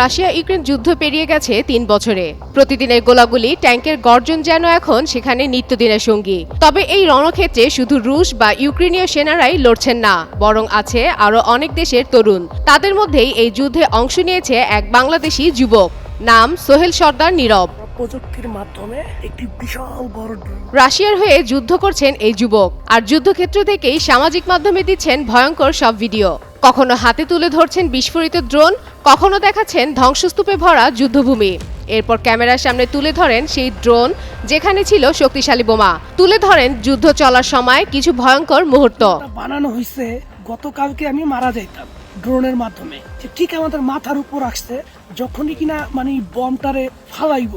Russia Ukraine যুদ্ধ পেরিয়ে গেছে তিন বছরে। প্রতিদিনের গোলাগুলি ট্যাঙ্কের গর্জন যেন এখন সেখানে নিত্যদিনের সঙ্গী। তবে এই রণক্ষেত্রে শুধু রুশ বা ইউক্রেনীয় সেনারাই লড়ছেন না বরং আছে আরও অনেক দেশের তরুণ। তাদের মধ্যেই এই যুদ্ধে অংশ নিয়েছে এক বাংলাদেশি যুবক নাম সোহেল সর্দার নীরব। প্রযুক্তির মাধ্যমে একটি বিশাল বড় রাশিয়ার হয়ে যুদ্ধ করছেন এই যুবক আর যুদ্ধক্ষেত্র থেকেই সামাজিক মাধ্যমে দিচ্ছেন ভয়ঙ্কর সব ভিডিও। কখনো হাতে তুলে ধরছেন বিস্ফোরিত ড্রোন কখনো দেখাচ্ছেন ধ্বংসস্তূপে ভরা যুদ্ধভূমি। এরপর ক্যামেরার সামনে তুলে ধরেন সেই ড্রোন যেখানে ছিল শক্তিশালী বোমা। তুলে ধরেন যুদ্ধ চলার সময় কিছু ভয়ঙ্কর মুহূর্ত। বানানো হয়েছে গতকালকে আমি মারা যাইতাম ড্রোনের মাধ্যমে। ঠিক আমাদের মাথার উপর আসছে, যখনই কিনা মানে বমটারে ফালাইব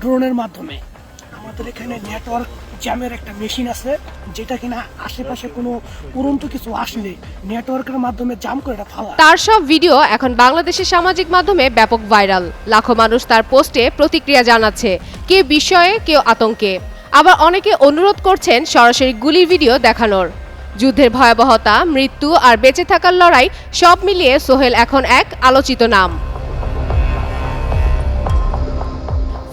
ড্রোনের মাধ্যমে। আমাদের এখানে নেটওয়ার্ক জ্যামের একটা মেশিন আছে, যেটা কিনা আশেপাশে কোনো উড়ন্ত কিছু আসলে নেটওয়ার্কের মাধ্যমে জাম করে এটা ফালা তার সব ভিডিও এখন বাংলাদেশের সামাজিক মাধ্যমে ব্যাপক ভাইরাল। লাখো মানুষ তার পোস্টে প্রতিক্রিয়া জানাচ্ছে কেউ বিস্ময়ে কেউ আতঙ্কে। আবার অনেকে অনুরোধ করছেন সরাসরি গুলির ভিডিও দেখানোর। যুদ্ধের ভয়াবহতা, মৃত্যু আর বেঁচে থাকার লড়াই সব মিলিয়ে সোহেল এখন এক আলোচিত নাম।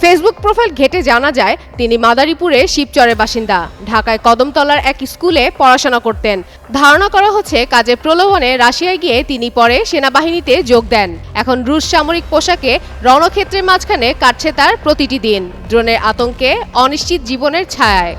ফেসবুক প্রোফাইল ঘেটে জানা যায়, তিনি মাদারীপুরে শিবচরের বাসিন্দা। ঢাকায় কদমতলার এক স্কুলে পড়াশোনা করতেন। ধারণা করা হচ্ছে কাজে প্রলোভনে রাশিয়ায় গিয়ে তিনি পরে সেনাবাহিনীতে যোগ দেন। এখন রুশ সামরিক পোশাকে রণক্ষেত্রের মাঝখানে কাটছে তার প্রতিটি দিন। ড্রোনের আতঙ্কে অনিশ্চিত জীবনের ছায়ায়।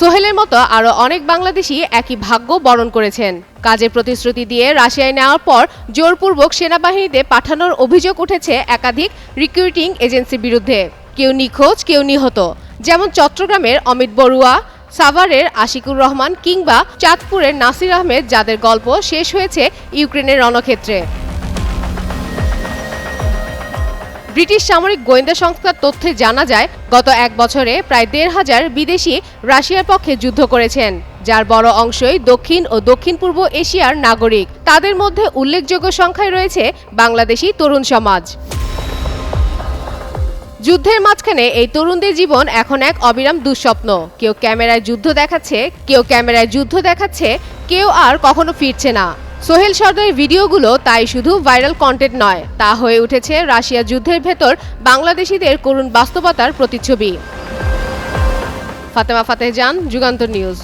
সোহেলের মতো আরও অনেক বাংলাদেশি একই ভাগ্য বরণ করেছেন। কাজের প্রতিশ্রুতি দিয়ে রাশিয়ায় নেওয়ার পর জোরপূর্বক সেনাবাহিনীতে পাঠানোর অভিযোগ উঠেছে একাধিক রিক্রুটিং এজেন্সির বিরুদ্ধে। কেউ নিখোঁজ, কেউ নিহত। যেমন চট্টগ্রামের অমিত বড়ুয়া, সাভারের আশিকুর রহমান কিংবা চাঁদপুরের নাসির আহমেদ, যাদের গল্প শেষ হয়েছে ইউক্রেনের রণক্ষেত্রে। ব্রিটিশ সামরিক গোয়েন্দা সংস্থার তথ্যে জানা যায়, গত এক বছরে প্রায় দেড় হাজার বিদেশি রাশিয়ার পক্ষে যুদ্ধ করেছেন, যার বড় অংশই দক্ষিণ ও দক্ষিণ পূর্ব এশিয়ার নাগরিক। তাদের মধ্যে উল্লেখযোগ্য সংখ্যায় রয়েছে বাংলাদেশি তরুণ সমাজ। যুদ্ধের মাঝখানে এই তরুণদের জীবন এখন এক অবিরাম দুঃস্বপ্ন। কেউ ক্যামেরায় যুদ্ধ দেখাচ্ছে, কেউ ক্যামেরায় যুদ্ধ দেখাচ্ছে, কেউ আর কখনো ফিরছে না। সোহেল সর্দারের ভিডিওগুলো তাই শুধু ভাইরাল কন্টেন্ট নয়, তা হয়ে উঠেছে রাশিয়া যুদ্ধের ভেতর বাংলাদেশিদের করুণ বাস্তবতার প্রতিচ্ছবি। ফাতেমা ফাতেহ যান যুগান্তর নিউজ।